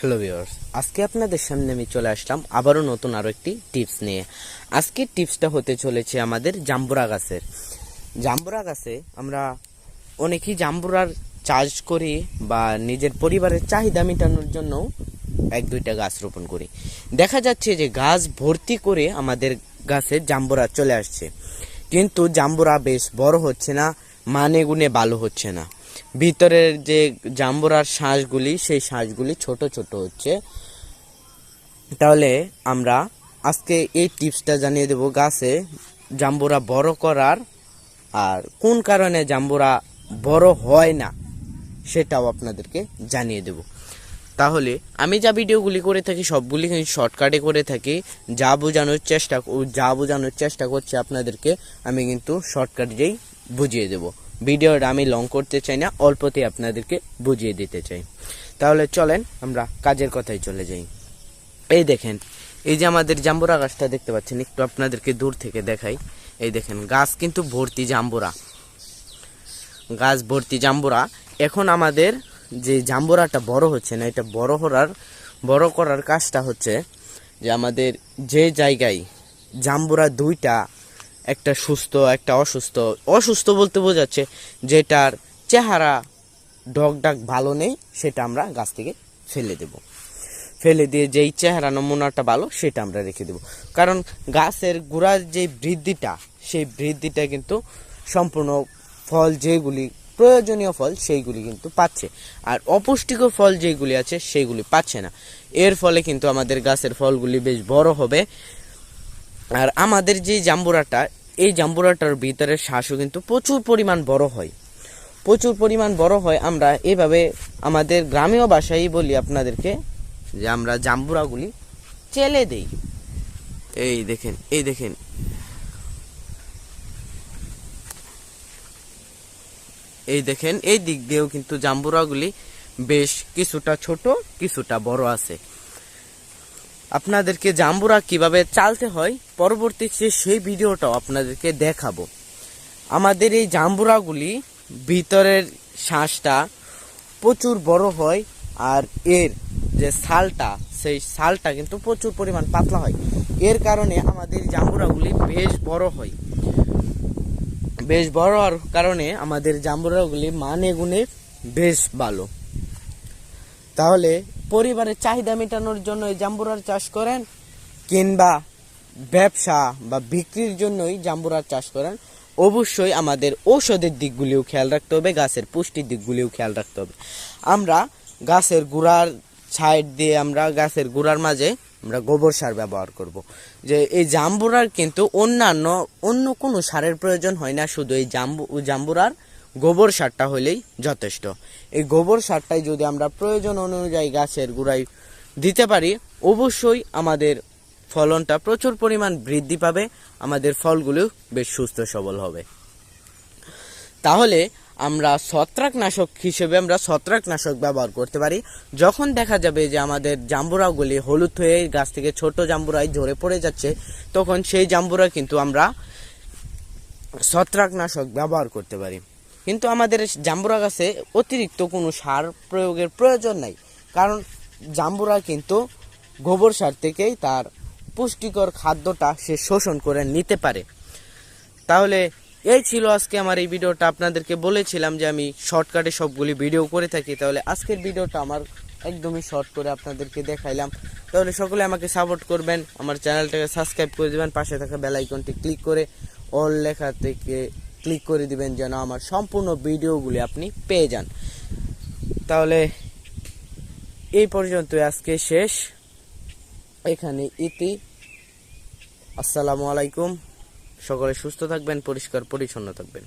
Hello viewers আজকে আপনাদের সামনে আমি চলে আসলাম আবারও নতুন আরও একটি টিপস নিয়ে। আজকে টিপসটা হতে চলেছে আমাদের জাম্বুরা গাছের। জাম্বুরা গাছে আমরা অনেকেই জাম্বুরার চাষ করি বা নিজের পরিবারের চাহিদা মেটানোর জন্য এক, দুইটা গাছ রোপণ করি। দেখা যাচ্ছে যে গাছ ভর্তি করে আমাদের গাছে জাম্বুরা চলে আসছে। কিন্তু জাম্বুরা বেশ বড় হচ্ছে না মানে গুণে ভালো হচ্ছে না। ভিতরের যে জাম্বুরার শ্বাসগুলি সেই শ্বাসগুলি ছোট ছোট হচ্ছে। তাহলে আমরা আজকে এই টিপসটা জানিয়ে দেব গাছে জাম্বুরা বড় করার আর কোন কারণে জাম্বুরা বড় হয় না, সেটাও আপনাদেরকে জানিয়ে দেব। তাহলে আমি যা ভিডিওগুলি করে থাকি, সবগুলি শর্টকাটে করে থাকি। যা বোঝানোর চেষ্টা যা বোঝানোর চেষ্টা করছি আপনাদেরকে, আমি কিন্তু শর্টকাটেই বুঝিয়ে দেব। ভিডিওটা আমি লং করতে চাই না, অল্পতেই আপনাদেরকে বুঝিয়ে দিতে চাই। তাহলে চলেন আমরা কাজের কথায় চলে যাই। এই দেখেন, এই যে আমাদের জাম্বুরা গাছটা দেখতে পাচ্ছেন, একটু আপনাদেরকে দূর থেকে দেখাই। এই দেখেন, গাছ কিন্তু ভর্তি জাম্বুরা। গাছ ভর্তি জাম্বুরা। এখন আমাদের যে জাম্বুরাটা বড় হচ্ছে না, এটা বড় করার বড় করার কাজটা হচ্ছে যে আমাদের যে জায়গায় জাম্বুরা দুইটা একটা সুস্থ, একটা অসুস্থ। অসুস্থ বলতে বোঝাচ্ছে যেটার চেহারা ডাক ভালো নেই, সেটা আমরা গাছ থেকে ফেলে দেব। ফেলে দিয়ে যেই চেহারা নমুনাটা ভালো, সেটা আমরা রেখে দেব। কারণ গাছের গোড়ার যে বৃদ্ধিটা, সেই বৃদ্ধিটা কিন্তু সম্পূর্ণ ফল যেগুলি, প্রয়োজনীয় ফল সেইগুলি কিন্তু পাচ্ছে। আর অপুষ্টিকর ফল যেগুলি আছে, সেইগুলি পাচ্ছে না। এর ফলে কিন্তু আমাদের গাছের ফলগুলি বেশ বড় হবে। আর আমাদের যে জাম্বুরাটা এই জাম্বুরাটার ভিতরে শ্বাসও কিন্তু প্রচুর পরিমাণ বড় হয়। প্রচুর পরিমাণ বড় হয় আমরা এভাবে আমাদের গ্রামীয় ভাষায় বলি আপনাদেরকে যে আমরা জাম্বুরাগুলি চেলে দেই। এই দেখেন এই দেখেন। এই দেখেন, এই দিক দিয়েও কিন্তু জাম্বুরাগুলি বেশ কিছুটা ছোট, কিছুটা বড় আছে। আপনাদেরকে জাম্বুরা কীভাবে চালতে হয় পরবর্তীতে সেই ভিডিওটাও আপনাদেরকে দেখাবো। আমাদের এই জাম্বুরাগুলি ভিতরের শ্বাসটা প্রচুর বড় হয় আর এর যে সালটা, সেই সালটা কিন্তু প্রচুর পরিমাণ পাতলা হয়। এর কারণে আমাদের জাম্বুরাগুলি বেশ বড় হয়। বেশ বড় হওয়ার কারণে আমাদের জাম্বুরাগুলি মানে গুণে বেশ ভালো। তাহলে পরিবারের চাহিদা মেটানোর জন্য জাম্বুরার চাষ করেন কিংবা ব্যবসা বা বিক্রির জন্যই জাম্বুরার চাষ করেন, অবশ্যই আমাদের ঔষধের দিকগুলিও খেয়াল রাখতে হবে, গাছের পুষ্টির দিকগুলিও খেয়াল রাখতে হবে। আমরা গাছের গুড়ার সাইড দিয়ে আমরা গাছের গুড়ার মাঝে আমরা গোবর সার ব্যবহার করব। যে এই জাম্বুরার কিন্তু অন্যান্য, অন্য কোনো সারের প্রয়োজন হয় না, শুধু এই জাম্বু, জাম্বুরার গোবর সারটা হলেই যথেষ্ট। এই গোবর সারটাই যদি আমরা প্রয়োজন অনুযায়ী গাছের গুড়ায় দিতে পারি, অবশ্যই আমাদের ফলনটা প্রচুর পরিমাণ বৃদ্ধি পাবে, আমাদের ফলগুলো বেশ সুস্থ সবল হবে। তাহলে আমরা ছত্রাকনাশক হিসেবে আমরা ছত্রাকনাশক ব্যবহার করতে পারি। যখন দেখা যাবে যে আমাদের জাম্বুরাগুলি হলুদ হয়ে গাছ থেকে ছোট জাম্বুরায় ঝরে পড়ে যাচ্ছে, তখন সেই জাম্বুরা কিন্তু আমরা ছত্রাকনাশক ব্যবহার করতে পারি। কিন্তু আমাদের জাম্বুরা গাছে অতিরিক্ত কোনো সার প্রয়োগের প্রয়োজন নাই। কারণ জাম্বুরা কিন্তু গোবর সার থেকেই তার পুষ্টিকর খাদ্যটা সে শোষণ করে নিতে পারে। তাহলে এই ছিল আজকে আমার এই ভিডিওটা। আপনাদেরকে বলেছিলাম যে আমি শর্টকাটে সবগুলি ভিডিও করে থাকি। তাহলে আজকের ভিডিওটা আমার একদমই শর্ট করে আপনাদেরকে দেখাইলাম। তাহলে সকলে আমাকে সাপোর্ট করবেন। আমার চ্যানেলটাকে সাবস্ক্রাইব করে দেবেন। পাশে থাকা বেল আইকনটি ক্লিক করে অল লেখা থেকে ক্লিক করে দিবেন যেন আমার সম্পূর্ণ ভিডিওগুলি আপনি পেয়ে যান। তাহলে এই পর্যন্ত আজকে শেষ। এখানে ইতি। আসসালামু আলাইকুম। সকলে সুস্থ থাকবেন, পরিষ্কার, পরিচ্ছন্ন থাকবেন।